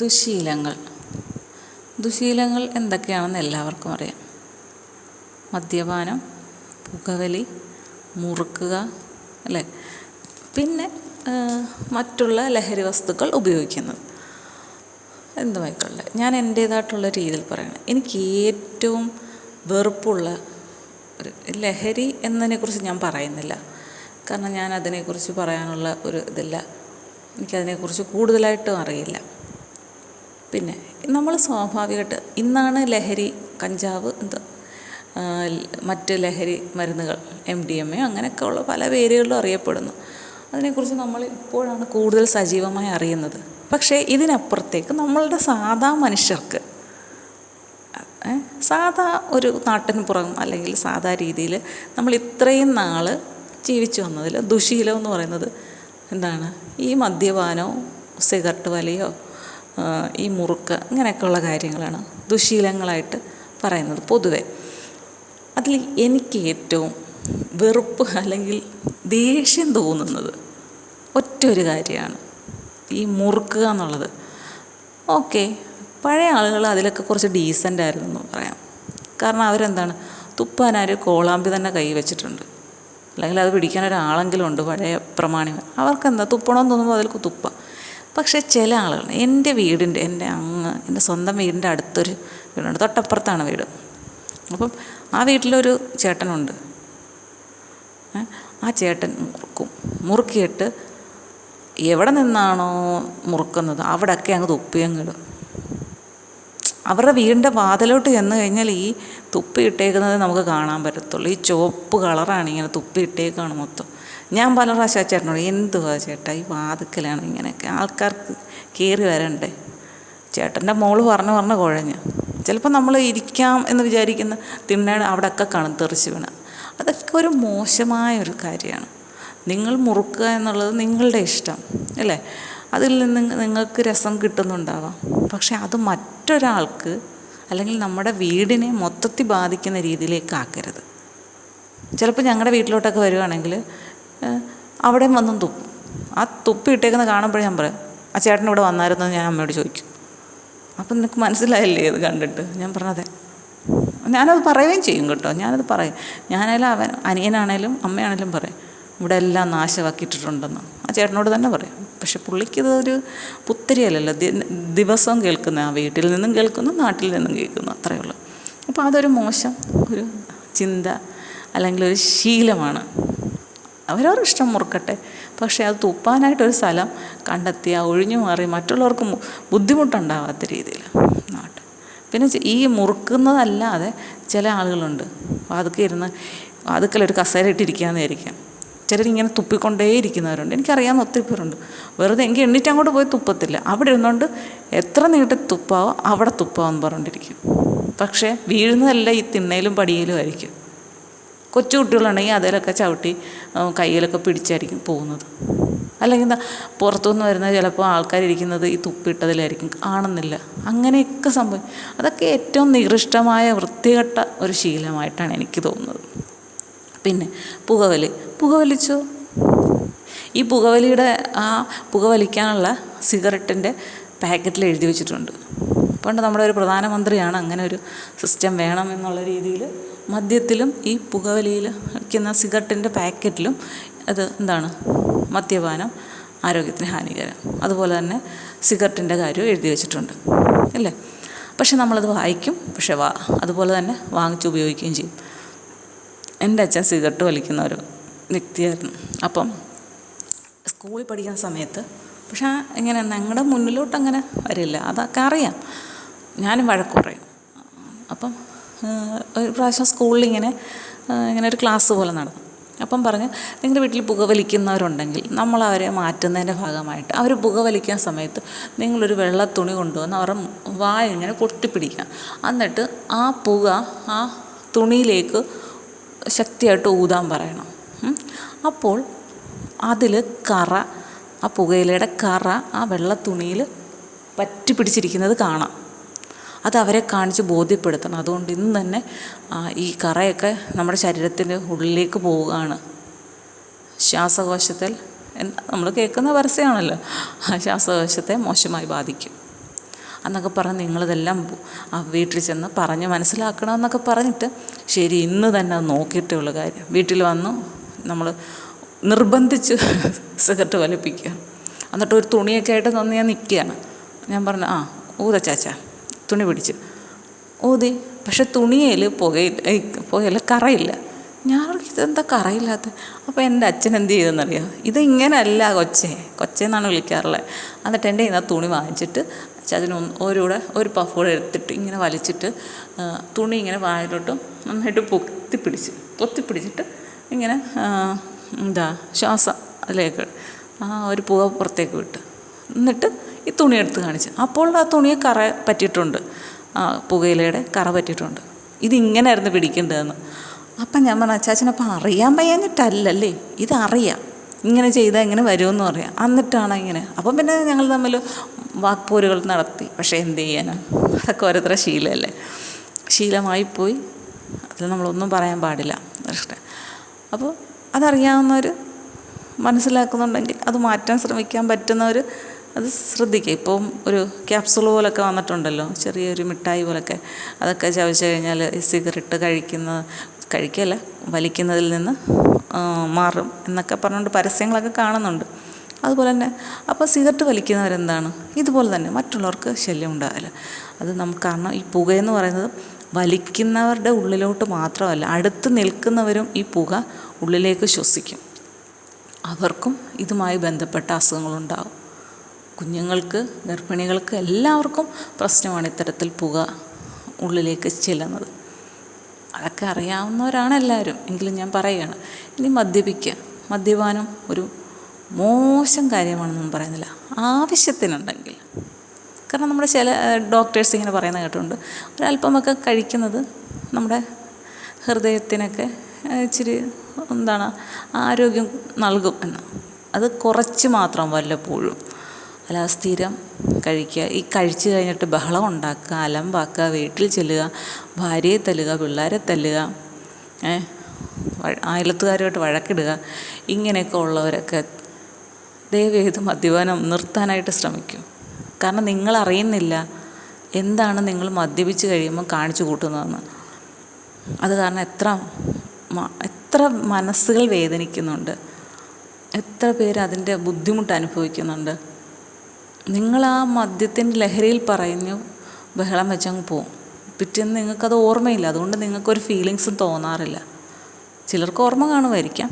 ദുശ്ശീലങ്ങൾ ദുശീലങ്ങൾ എന്തൊക്കെയാണെന്ന് എല്ലാവർക്കും അറിയാം. മദ്യപാനം പുകവലി മുറുക്കുക അല്ലേ? പിന്നെ മറ്റുള്ള ലഹരി വസ്തുക്കൾ ഉപയോഗിക്കുന്നത്. എന്തുമായിക്കൊള്ളട്ടെ. ഞാൻ എന്റേതായിട്ടുള്ള രീതിയിൽ പറയണം. എനിക്ക് ഏറ്റവും വെറുപ്പുള്ള ഒരു ലഹരി എന്നതിനെക്കുറിച്ച് ഞാൻ പറയുന്നില്ല. കാരണം ഞാൻ അതിനെക്കുറിച്ച് പറയാനുള്ള ഒരു ഇതില്ല. എനിക്കതിനെക്കുറിച്ച് കൂടുതലായിട്ടും അറിയില്ല. പിന്നെ നമ്മൾ സ്വാഭാവികമായിട്ട് ഇന്നാണ് ലഹരി കഞ്ചാവ് എന്ത് മറ്റ് ലഹരി മരുന്നുകൾ എം ഡി എം എ അങ്ങനെയൊക്കെ ഉള്ള പല പേരുകളിലും അറിയപ്പെടുന്നു. അതിനെക്കുറിച്ച് നമ്മൾ ഇപ്പോഴാണ് കൂടുതൽ സജീവമായി അറിയുന്നത്. പക്ഷേ ഇതിനപ്പുറത്തേക്ക് നമ്മളുടെ സാധാ മനുഷ്യർക്ക് സാധാ ഒരു നാട്ടിന് പുറം അല്ലെങ്കിൽ സാധാ രീതിയിൽ നമ്മൾ ഇത്രയും നാൾ ജീവിച്ചു വന്നതിൽ ദുശീലം എന്ന് പറയുന്നത് എന്താണ്? ഈ മദ്യപാനോ സിഗരറ്റ് വലിയോ ഈ മുറുക്ക് ഇങ്ങനെയൊക്കെയുള്ള കാര്യങ്ങളാണ് ദുശീലങ്ങളായിട്ട് പറയുന്നത് പൊതുവെ. അതിൽ എനിക്ക് ഏറ്റവും വെറുപ്പ് അല്ലെങ്കിൽ ദേഷ്യം തോന്നുന്നത് ഒറ്റ ഒരു കാര്യമാണ്. ഈ മുറുക്കുക എന്നുള്ളത്. ഓക്കെ പഴയ ആളുകൾ അതിലൊക്കെ കുറച്ച് ഡീസന്റ് ആയിരുന്നു എന്ന് പറയാം. കാരണം അവരെന്താണ്? തുപ്പാനാർ കോളാമ്പി തന്നെ കൈ വെച്ചിട്ടുണ്ട്. അല്ലെങ്കിൽ അത് പിടിക്കാൻ ഒരാളെങ്കിലും ഉണ്ട് പഴയ പ്രമാണികൾ. അവർക്കെന്താ? തുപ്പണമെന്ന് തോന്നുമ്പോൾ അതിൽ തുപ്പാം. പക്ഷേ ചില ആളുകൾ എന്റെ വീടിന്റെ എന്റെ അങ്ങ് എന്റെ സ്വന്തം വീടിന്റെ അടുത്തൊരു വീടുണ്ട് തൊട്ടപ്പുറത്താണ് വീട്. അപ്പം ആ വീട്ടിലൊരു ചേട്ടനുണ്ട്. ആ ചേട്ടൻ മുറുക്കും. മുറുക്കിയിട്ട് എവിടെ നിന്നാണോ മുറുക്കുന്നത് അവിടെയൊക്കെ അങ്ങ് തുപ്പിയങ്ങിടും അവരുടെ വീടിന്റെ വാതിലോട്ട് ചെന്ന് കഴിഞ്ഞാൽ ഈ തുപ്പി ഇട്ടേക്കുന്നത് നമുക്ക് കാണാൻ പറ്റത്തുള്ളൂ. ഈ ചുവപ്പ് കളറാണ് ഇങ്ങനെ തുപ്പി ഇട്ടേക്കാണ് മൊത്തം. ഞാൻ പല പ്രാവശ്യം ചേട്ടനോട് എന്തുവാ ചേട്ടാ ഈ വാതുക്കലാണ് ഇങ്ങനെയൊക്കെ? ആൾക്കാർക്ക് കയറി വരണ്ടേ? ചേട്ടന്റെ മോൾ പറഞ്ഞ് പറഞ്ഞ് കുഴഞ്ഞ്. ചിലപ്പോൾ നമ്മൾ ഇരിക്കാം എന്ന് വിചാരിക്കുന്ന തിണ്ണയുടെ അവിടെയൊക്കെ കാണും തെറിച്ച് വീണ. അതൊക്കെ ഒരു മോശമായ ഒരു കാര്യമാണ്. നിങ്ങൾ മുറുക്കുക എന്നുള്ളത് നിങ്ങളുടെ ഇഷ്ടം അല്ലേ? അതിൽ നിന്ന് നിങ്ങൾക്ക് രസം കിട്ടുന്നുണ്ടാവാം. പക്ഷേ അത് മറ്റൊരാൾക്ക് അല്ലെങ്കിൽ നമ്മുടെ വീടിനെ മൊത്തത്തിൽ ബാധിക്കുന്ന രീതിയിലേക്ക് ആക്കരുത്. ചിലപ്പോൾ ഞങ്ങളുടെ വീട്ടിലോട്ടൊക്കെ വരുവാണെങ്കിൽ അവിടെ വന്നും തുപ്പും. ആ തുപ്പി ഇട്ടേക്കുന്നത് കാണുമ്പോഴേ ഞാൻ പറയാം ആ ചേട്ടൻ ഇവിടെ വന്നായിരുന്നു? ഞാൻ അമ്മയോട് ചോദിക്കും. അപ്പം നിനക്ക് മനസ്സിലായില്ലേ ഇത് കണ്ടിട്ട്? ഞാൻ പറഞ്ഞതെ ഞാനത് പറയുകയും ചെയ്യും കേട്ടോ. ഞാനത് പറയും. ഞാനായാലും അവൻ അനിയനാണേലും അമ്മയാണേലും പറയും ഇവിടെ എല്ലാം നാശമാക്കിയിട്ടിട്ടുണ്ടെന്ന്. ആ ചേട്ടനോട് തന്നെ പറയും. പക്ഷെ പുള്ളിക്കിത് ഒരു പുത്തരിയല്ലല്ലോ. ദിവസവും കേൾക്കുന്ന ആ വീട്ടിൽ നിന്നും കേൾക്കുന്നു നാട്ടിൽ നിന്നും കേൾക്കുന്നു. അത്രയേ ഉള്ളൂ. അപ്പോൾ അതൊരു മോശം ഒരു ചിന്ത അല്ലെങ്കിൽ ഒരു ശീലമാണ്. അവരവർ ഇഷ്ടം മുറുക്കട്ടെ. പക്ഷേ അത് തുപ്പാനായിട്ടൊരു സ്ഥലം കണ്ടെത്തി ആ ഒഴിഞ്ഞു മാറി മറ്റുള്ളവർക്ക് ബുദ്ധിമുട്ടുണ്ടാവാത്ത രീതിയിൽ. നാട്ട് പിന്നെ ഈ മുറുക്കുന്നതല്ലാതെ ചില ആളുകളുണ്ട്. വാതുക്കെ ഇരുന്ന് വാതുക്കലൊരു കസേര ഇട്ടിരിക്കാമെന്നായിരിക്കാം ചിലരിങ്ങനെ തുപ്പിക്കൊണ്ടേ ഇരിക്കുന്നവരുണ്ട് എനിക്കറിയാവുന്ന ഒത്തിരി പേരുണ്ട്. വെറുതെ എനിക്ക് എണ്ണീറ്റ് അങ്ങോട്ട് പോയി തുപ്പത്തില്ല. അവിടെ ഇരുന്നുകൊണ്ട് എത്ര നീട്ടി തുപ്പാവോ അവിടെ തുപ്പാവെന്ന് പറഞ്ഞുകൊണ്ടിരിക്കും പക്ഷേ വീഴുന്നതല്ല ഈ തിണ്ണയിലും പടിയിലും ആയിരിക്കും. കൊച്ചു കുട്ടികളുണ്ടെങ്കിൽ അതിലൊക്കെ ചവിട്ടി കയ്യിലൊക്കെ പിടിച്ചായിരിക്കും പോകുന്നത്. അല്ലെങ്കിൽ എന്താ പുറത്തുനിന്ന് വരുന്ന ചിലപ്പോൾ ആൾക്കാരിരിക്കുന്നത് ഈ തുപ്പിട്ടതിലായിരിക്കും കാണുന്നില്ല. അങ്ങനെയൊക്കെ സംഭവിക്കും അതൊക്കെ ഏറ്റവും നികൃഷ്ടമായ വൃത്തികെട്ട ഒരു ശീലമായിട്ടാണ് എനിക്ക് തോന്നുന്നത്. പിന്നെ പുകവലി. പുകവലിച്ചോ? ഈ പുകവലിയുടെ ആ പുകവലിക്കാനുള്ള സിഗരറ്റിന്റെ പാക്കറ്റിൽ എഴുതി വെച്ചിട്ടുണ്ട്. പണ്ട് നമ്മുടെ ഒരു പ്രധാനമന്ത്രിയാണ് അങ്ങനെ ഒരു സിസ്റ്റം വേണം എന്നുള്ള രീതിയിൽ മദ്യത്തിലും ഈ പുകവലിയിൽ വയ്ക്കുന്ന സിഗരറ്റിന്റെ പാക്കറ്റിലും അത് എന്താണ് മദ്യപാനം ആരോഗ്യത്തിന് ഹാനികരം. അതുപോലെ തന്നെ സിഗരറ്റിന്റെ കാര്യവും എഴുതി വെച്ചിട്ടുണ്ട് അല്ലേ? പക്ഷെ നമ്മളത് വായിക്കും പക്ഷെ വാ അതുപോലെ തന്നെ വാങ്ങിച്ച് ഉപയോഗിക്കുകയും ചെയ്യും. എന്റെ അച്ഛൻ സിഗരറ്റ് വലിക്കുന്ന ഒരു വ്യക്തിയായിരുന്നു. അപ്പം സ്കൂളിൽ പഠിക്കുന്ന സമയത്ത് പക്ഷെ ഇങ്ങനെ ഞങ്ങളുടെ മുന്നിലോട്ട് അങ്ങനെ വരില്ല അതൊക്കെ അറിയാം. ഞാനും വഴക്ക് പറയും. അപ്പം ഒരു പ്രാവശ്യം സ്കൂളിൽ ഇങ്ങനെ ഇങ്ങനെ ഒരു ക്ലാസ് പോലെ നടന്നു. അപ്പം പറഞ്ഞ് നിങ്ങളുടെ വീട്ടിൽ പുകവലിക്കുന്നവരുണ്ടെങ്കിൽ നമ്മൾ അവരെ മാറ്റുന്നതിന്റെ ഭാഗമായിട്ട് അവർ പുകവലിക്കുന്ന സമയത്ത് നിങ്ങളൊരു വെള്ള തുണി കൊണ്ടുവന്ന് അവരുടെ വായ ഇങ്ങനെ പൊട്ടിപ്പിടിക്കുക എന്നിട്ട് ആ പുക ആ തുണിയിലേക്ക് ശക്തിയായിട്ട് ഊതാൻ പറയണം. അപ്പോൾ അതിൽ കറ ആ പുകയിലയുടെ കറ ആ വെള്ള തുണിയിൽ പറ്റി പിടിച്ചിരിക്കുന്നത് കാണാം. അത് അവരെ കാണിച്ച് ബോധ്യപ്പെടുത്തണം. അതുകൊണ്ട് ഇന്ന് തന്നെ ഈ കറയൊക്കെ നമ്മുടെ ശരീരത്തിന്റെ ഉള്ളിലേക്ക് പോവുകയാണ്. ശ്വാസകോശത്തിൽ നമ്മൾ കേൾക്കുന്ന പരസ്യമാണല്ലോ. ആ ശ്വാസകോശത്തെ മോശമായി ബാധിക്കും. എന്നൊക്കെ പറഞ്ഞ് നിങ്ങളിതെല്ലാം വീട്ടിൽ ചെന്ന് പറഞ്ഞ് മനസ്സിലാക്കണമെന്നൊക്കെ പറഞ്ഞിട്ട് ശരി ഇന്ന് തന്നെ അത് നോക്കിയിട്ടേ ഉള്ളൂ കാര്യം. വീട്ടിൽ വന്നു നമ്മൾ നിർബന്ധിച്ച് സിഗരറ്റ് വലിപ്പിക്കുക. എന്നിട്ട് ഒരു തുണിയൊക്കെ ആയിട്ട് തന്ന് ഞാൻ നിൽക്കുകയാണ്. ഞാൻ പറഞ്ഞു ആ ഊത തുണി പിടിച്ച്. ഊതി പക്ഷെ തുണിയിൽ പുകയില്ല പുകയില്ല കറയില്ല. ഞാൻ ഇതെന്താ കറയില്ലാത്ത? അപ്പോൾ എന്റെ അച്ഛൻ എന്ത് ചെയ്തെന്നറിയാം? ഇത് കൊച്ചെ കൊച്ചേ കൊച്ചേന്നാണ് വിളിക്കാറുള്ളത് എന്നിട്ട് എന്റെ ഇന്ന് തുണി വാങ്ങിച്ചിട്ട് ഒരു ഓരൂടെ ഒരു പഫ് കൂടെ എടുത്തിട്ട് ഇങ്ങനെ വലിച്ചിട്ട് തുണി ഇങ്ങനെ വായിലോട്ടും നന്നായിട്ട് പൊത്തിപ്പിടിച്ച് പൊത്തിപ്പിടിച്ചിട്ട് ഇങ്ങനെ എന്താ ശ്വാസം അതിലേക്ക് ആ ഒരു പുക പുറത്തേക്ക് വിട്ട്. എന്നിട്ട് ഈ തുണി എടുത്ത് കാണിച്ച്. അപ്പോൾ ആ തുണിയെ കറ പറ്റിയിട്ടുണ്ട്. പുകയിലയുടെ കറ പറ്റിയിട്ടുണ്ട്. ഇതിങ്ങനെയായിരുന്നു പിടിക്കേണ്ടതെന്ന്. അപ്പം ഞാൻ പറഞ്ഞു അച്ചാച്ചൻ അപ്പം അറിയാൻ വയ്യാഞ്ഞിട്ടല്ലല്ലേ? ഇതറിയാം. ഇങ്ങനെ ചെയ്താൽ ഇങ്ങനെ വരുമെന്ന് പറയാം. എന്നിട്ടാണ് ഇങ്ങനെ. അപ്പം പിന്നെ ഞങ്ങൾ തമ്മിൽ വാക്പോരുകൾ നടത്തി. പക്ഷേ എന്ത് ചെയ്യാനാ? അതൊക്കെ ഓരോരുത്തരുടെ ശീലമല്ലേ? ശീലമായിപ്പോയി അതിൽ നമ്മളൊന്നും പറയാൻ പാടില്ല. അപ്പോൾ അതറിയാവുന്നവർ മനസ്സിലാക്കുന്നുണ്ടെങ്കിൽ അത് മാറ്റാൻ ശ്രമിക്കാൻ പറ്റുന്നവർ അത് ശ്രദ്ധിക്കുക. ഇപ്പം ഒരു ക്യാപ്സുൾ പോലൊക്കെ വന്നിട്ടുണ്ടല്ലോ. ചെറിയൊരു മിഠായി പോലൊക്കെ. അതൊക്കെ ചവച്ച് കഴിഞ്ഞാൽ ഈ സിഗരറ്റ് കഴിക്കുന്ന കഴിക്കല്ല വലിക്കുന്നതിൽ നിന്ന് മാറും എന്നൊക്കെ പറഞ്ഞുകൊണ്ട് പരസ്യങ്ങളൊക്കെ കാണുന്നുണ്ട്. അതുപോലെ തന്നെ അപ്പോൾ സിഗരറ്റ് വലിക്കുന്നവരെന്താണ്? ഇതുപോലെ തന്നെ മറ്റുള്ളവർക്ക് ശല്യം ഉണ്ടാകില്ല. അത് നമുക്ക് കാരണം ഈ പുകയെന്ന് പറയുന്നത് വലിക്കുന്നവരുടെ ഉള്ളിലോട്ട് മാത്രമല്ല അടുത്ത് നിൽക്കുന്നവരും ഈ പുക ഉള്ളിലേക്ക് ശ്വസിക്കും. അവർക്കും ഇതുമായി ബന്ധപ്പെട്ട അസുഖങ്ങളുണ്ടാകും കുഞ്ഞുങ്ങൾക്ക് ഗർഭിണികൾക്ക് എല്ലാവർക്കും പ്രശ്നമാണ് ഇത്തരത്തിൽ പുക ഉള്ളിലേക്ക് ചെല്ലുന്നത്. അതൊക്കെ അറിയാവുന്നവരാണ് എല്ലാവരും. എങ്കിലും ഞാൻ പറയുകയാണ് ഇനി മദ്യപിക്കുക. മദ്യപാനം ഒരു മോശം കാര്യമാണെന്നൊന്നും പറയുന്നില്ല. ആവശ്യത്തിനുണ്ടെങ്കിൽ. കാരണം നമ്മുടെ ചില ഡോക്ടേഴ്സ് ഇങ്ങനെ പറയുന്ന കേട്ടിട്ടുണ്ട്. ഒരല്പമൊക്കെ കഴിക്കുന്നത് നമ്മുടെ ഹൃദയത്തിനൊക്കെ ഇച്ചിരി എന്താണ് ആരോഗ്യം നൽകും എന്ന്. അത് കുറച്ച് മാത്രം വല്ലപ്പോഴും. അല്ലാതെ സ്ഥിരം കഴിക്കുക. ഈ കഴിച്ചു കഴിഞ്ഞിട്ട് ബഹളം ഉണ്ടാക്കുക അലമ്പാക്കുക വീട്ടിൽ ചെല്ലുക ഭാര്യയെ തല്ലുക പിള്ളേരെ തല്ലുക അയലത്തുകാരുമായിട്ട് വഴക്കിടുക ഇങ്ങനെയൊക്കെ ഉള്ളവരൊക്കെ ദയവേത് മദ്യപാനം നിർത്താനായിട്ട് ശ്രമിക്കും. കാരണം നിങ്ങൾ അറിയുന്നില്ല എന്താണ് നിങ്ങൾ മദ്യപിച്ച് കഴിയുമ്പോൾ കാണിച്ചു കൂട്ടുന്നതെന്ന്. അത് കാരണം എത്ര എത്ര മനസ്സുകൾ വേദനിക്കുന്നുണ്ട്. എത്ര പേര് അതിന്റെ ബുദ്ധിമുട്ട് അനുഭവിക്കുന്നുണ്ട്. നിങ്ങൾ ആ മദ്യത്തിന്റെ ലഹരിയിൽ പറയുന്നു ബഹളം വെച്ചങ്ങ് പോവും പിറ്റേന്ന് നിങ്ങൾക്കത് ഓർമ്മയില്ല. അതുകൊണ്ട് നിങ്ങൾക്കൊരു ഫീലിങ്സും തോന്നാറില്ല. ചിലർക്ക് ഓർമ്മ കാണുമായിരിക്കാം.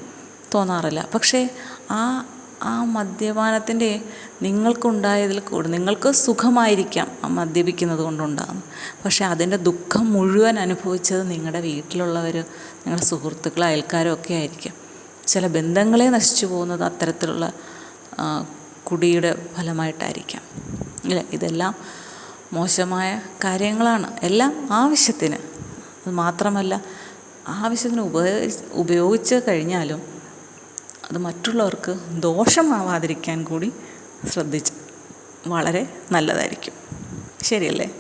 തോന്നാറില്ല. പക്ഷേ ആ ആ മദ്യപാനത്തിന്റെ നിങ്ങൾക്കുണ്ടായതിൽ കൂടെ നിങ്ങൾക്ക് സുഖമായിരിക്കാം ആ മദ്യപിക്കുന്നത് കൊണ്ടുണ്ടാകുന്നത്. പക്ഷേ അതിന്റെ ദുഃഖം മുഴുവൻ അനുഭവിച്ചത് നിങ്ങളുടെ വീട്ടിലുള്ളവർ നിങ്ങളുടെ സുഹൃത്തുക്കൾ അയൽക്കാരും ഒക്കെ ആയിരിക്കും. ചില ബന്ധങ്ങളെ നശിച്ചു പോകുന്നത് അത്തരത്തിലുള്ള കുടിയുടെ ഫലമായിട്ടായിരിക്കാം. ഇല്ല? ഇതെല്ലാം മോശമായ കാര്യങ്ങളാണ്. എല്ലാം ആവശ്യത്തിന്. അത് മാത്രമല്ല ആവശ്യത്തിന് ഉപയോഗി ഉപയോഗിച്ച് കഴിഞ്ഞാലും അത് മറ്റുള്ളവർക്ക് ദോഷമാവാതിരിക്കാൻ കൂടി ശ്രദ്ധിച്ച് വളരെ നല്ലതായിരിക്കും. ശരിയല്ലേ?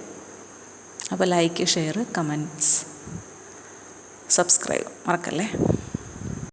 അപ്പോൾ ലൈക്ക് ഷെയർ കമന്റ്സ് സബ്സ്ക്രൈബ്. മറക്കല്ലേ?